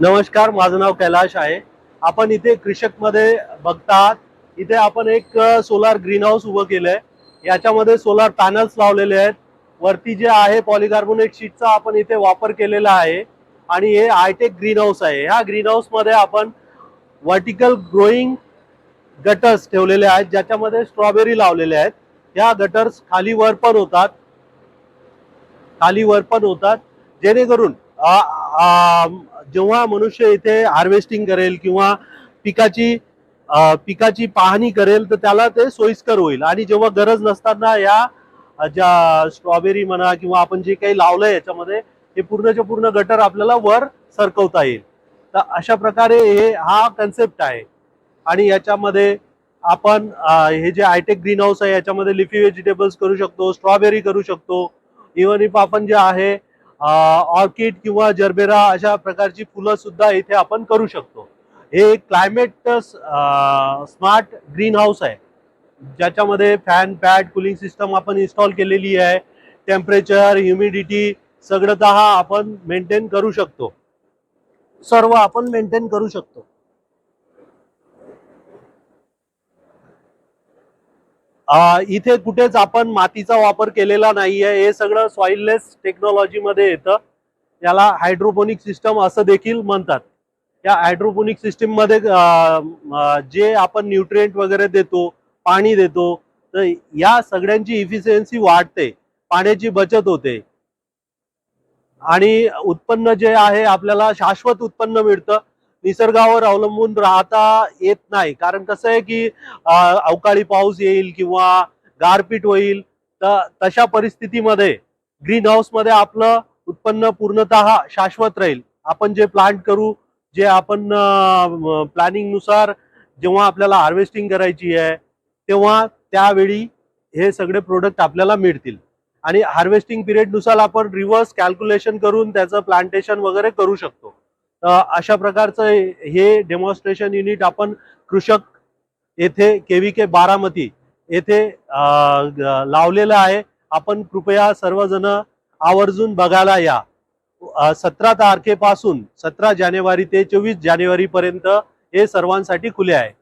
नमस्कार माझं नाव कैलाश आहे. आपण इथे कृषकमध्ये बघतात. इथे आपण एक सोलार ग्रीन हाऊस उभं केलंय. याच्यामध्ये सोलार पॅनल्स लावलेले आहेत. वरती जे आहे पॉलिकार्बोनेट शीटचा आपण इथे वापर केलेला आहे. आणि हे हायटेक ग्रीन हाऊस आहे. ह्या ग्रीन हाऊसमध्ये आपण व्हर्टिकल ग्रोईंग गटर्स ठेवलेले आहेत. ज्याच्यामध्ये स्ट्रॉबेरी लावलेले आहेत. ह्या गटर्स खाली वर पण होतात. खाली वर पण होतात. जेणेकरून जेव्हा मनुष्य इथे हार्वेस्टिंग करेल किंवा पिकाची पिकाची पाहणी करेल तर त्याला ते सोयीस्कर होईल. आणि जेव्हा गरज नसताना या ज्या स्ट्रॉबेरी म्हणा किंवा आपण जे काही लावलंय याच्यामध्ये हे पूर्णच्या पूर्ण गटर आपल्याला वर सरकवता येईल. तर अशा प्रकारे हे हा कन्सेप्ट आहे. आणि याच्यामध्ये आपण हे जे हायटेक ग्रीन हाऊस आहे याच्यामध्ये लिफी व्हेजिटेबल्स करू शकतो स्ट्रॉबेरी करू शकतो. इव्हन इफ आपण जे आहे ऑर्किड किंवा जर्बेरा अशा प्रकारची फुलं सुद्धा इथे आपण करू शकतो. हे क्लायमेट स्मार्ट ग्रीन हाऊस आहे. ज्याच्यामध्ये फॅन पॅड कुलिंग सिस्टम आपण इन्स्टॉल केलेली आहे. टेम्परेचर ह्युमिडिटी सगळं हा आपण मेंटेन करू शकतो. सर्व आपण मेंटेन करू शकतो. इथे कुठेच आपण मातीचा वापर केलेला नाहीये. हे सगळं सॉइललेस टेक्नॉलॉजी मध्ये येतं. याला हायड्रोपोनिक सिस्टम असं देखील म्हणतात. या हायड्रोपोनिक सिस्टीममध्ये जे आपण न्यूट्रिएंट वगैरे देतो पाणी देतो तर या सगळ्यांची इफिशियन्सी वाढते. पाण्याची बचत होते. आणि उत्पन्न जे आहे आपल्याला शाश्वत उत्पन्न मिळतं. निसर्गावर अवलंबून राहता येत नाही. कारण कसं आहे की अवकाळी पाऊस येईल किंवा गारपीट होईल तर तशा परिस्थितीमध्ये ग्रीन हाऊसमध्ये आपलं उत्पन्न पूर्णतः शाश्वत राहील. आपण जे प्लांट करू जे आपण प्लॅनिंगनुसार जेव्हा आपल्याला हार्वेस्टिंग करायची आहे तेव्हा त्यावेळी हे सगळे प्रोडक्ट आपल्याला मिळतील. आणि हार्वेस्टिंग पिरियडनुसार आपण रिव्हर्स कॅल्क्युलेशन करून त्याचं प्लांटेशन वगैरे करू शकतो. अशा प्रकारचं हे डेमॉन्स्ट्रेशन युनिट आपण कृषक येथे केव्ही के बारामती येथे लावलेलं आहे. आपण कृपया सर्वजण आवर्जून बघायला या. सतरा तारखेपासून सतरा जानेवारी ते चोवीस जानेवारीपर्यंत हे सर्वांसाठी खुले आहे.